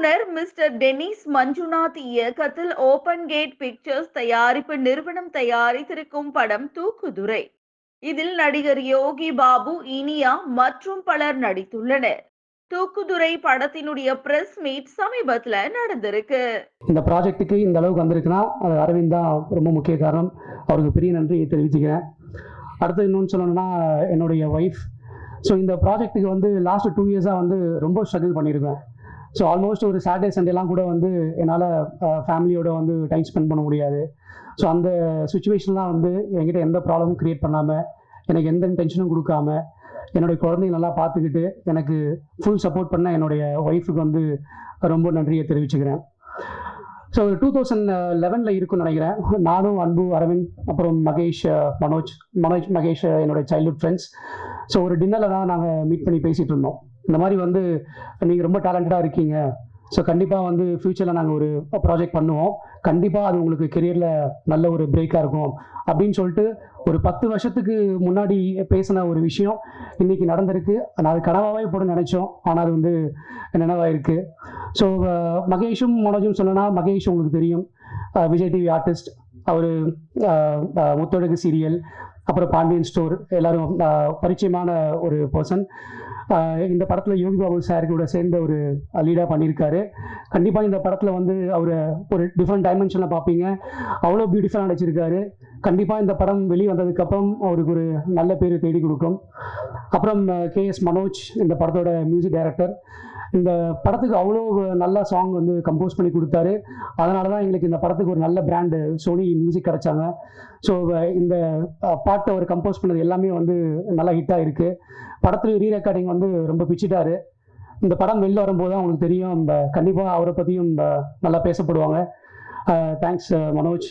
Mister Denis Manjunath இயக்கத்தில் open gate pictures தயாரிப்பு நிறுவனம் தயாரித்திருக்கும் படம் தூக்குதுரை இதில் நடிகர் யோகி பாபு இனியா மற்றும் பலர் நடித்துள்ளனர். தூக்குதுரை படத்தினுடைய பிரஸ் மீட் சமீபத்துல நடந்திருக்கு. இந்த ப்ராஜெக்ட்டுக்கு இந்த அளவுக்கு வந்திருக்குன்னா அது அரவிந்த் தான் ரொம்ப முக்கிய காரணம். அவருக்கு பெரிய நன்றியை தெரிவிச்சுக்கிறேன். அடுத்து இன்னொன்று சொல்லணும்னா என்னுடைய ஒய்ஃப் ஸோ இந்த ப்ராஜெக்ட்டுக்கு வந்து லாஸ்ட் டூ இயர்ஸாக வந்து ரொம்ப ஸ்ட்ரகிள் பண்ணியிருக்கேன். ஸோ ஆல்மோஸ்ட் ஒரு சாட்டர்டே சண்டேலாம் கூட வந்து என்னால் ஃபேமிலியோட வந்து டைம் ஸ்பெண்ட் பண்ண முடியாது. ஸோ அந்த சுச்சுவேஷன்லாம் வந்து என்கிட்ட எந்த ப்ராப்ளமும் க்ரியேட் பண்ணாமல் எனக்கு எந்த டென்ஷனும் கொடுக்காம என்னுடைய குழந்தைங்க நல்லா பார்த்துக்கிட்டு எனக்கு ஃபுல் சப்போர்ட் பண்ண என்னுடைய ஒய்ஃபுக்கு வந்து ரொம்ப நன்றியை தெரிவிச்சுக்கிறேன். ஸோ டூ தௌசண்ட் லெவனில் இருக்கும்னு நினைக்கிறேன். நானும் அன்பு அரவிந்த் அப்புறம் மகேஷ் மனோஜ் மனோஜ் மகேஷ் என்னுடைய என்னோட சைல்ட்ஹுட் ஃப்ரெண்ட்ஸ் ஸோ ஒரு டின்னரில் தான் நாங்கள் மீட் பண்ணி பேசிகிட்டு இருந்தோம். இந்த மாதிரி வந்து நீங்கள் ரொம்ப டேலண்டடாக இருக்கீங்க. ஸோ கண்டிப்பாக வந்து ஃப்யூச்சரில் நாங்கள் ஒரு ப்ராஜெக்ட் பண்ணுவோம். கண்டிப்பாக அது உங்களுக்கு கெரியரில் நல்ல ஒரு பிரேக்காக இருக்கும். அப்படின்னு சொல்லிட்டு ஒரு பத்து வருஷத்துக்கு முன்னாடி பேசின ஒரு விஷயம் இன்னைக்கு நடந்திருக்கு. நான் அது கனவாகவே போட நினச்சோம். ஆனால் அது வந்து நினைவாயிருக்கு. ஸோ மகேஷும் மனோஜும் சொல்லணும்னா மகேஷ் உங்களுக்கு தெரியும். விஜய் டிவி ஆர்டிஸ்ட் அவர் முத்தொழுகு சீரியல் அப்புறம் பாண்டியன் ஸ்டோர் எல்லாரும் பரிச்சயமான ஒரு பர்சன் இந்த படத்தில் யோகி பாபு சார் கூட சேர்ந்து ஒரு லீடாக பண்ணியிருக்காரு. கண்டிப்பாக இந்த படத்தில் வந்து அவர் ஒரு டிஃப்ரெண்ட் டைமென்ஷனில் பார்ப்பீங்க அவ்வளோ பியூட்டிஃபுல்லாக நடிச்சிருக்காரு. கண்டிப்பாக இந்த படம் வெளியே வந்ததுக்கப்புறம் அவருக்கு ஒரு நல்ல பேர் தேடி கொடுக்கும். அப்புறம் கே எஸ் மனோஜ் இந்த படத்தோட மியூசிக் டைரக்டர் இந்த படத்துக்கு அவ்வளோ நல்ல சாங் வந்து கம்போஸ் பண்ணி கொடுத்தாரு. அதனால தான் எங்களுக்கு இந்த படத்துக்கு ஒரு நல்ல பிராண்டு சோனி மியூசிக் கிடைச்சாங்க. ஸோ இந்த பாட்டை அவர் கம்போஸ் பண்ணது எல்லாமே வந்து நல்லா ஹிட்டாக இருக்குது படத்துல ரீ ரெக்கார்டிங் வந்து ரொம்ப பிச்சிட்டாரு. இந்த படம் வெளில வரும்போது தான் அவங்களுக்கு தெரியும். இந்த கண்டிப்பாக அவரை பற்றியும் நல்லா பேசப்படுவாங்க. தேங்க்ஸ் மனோஜ்.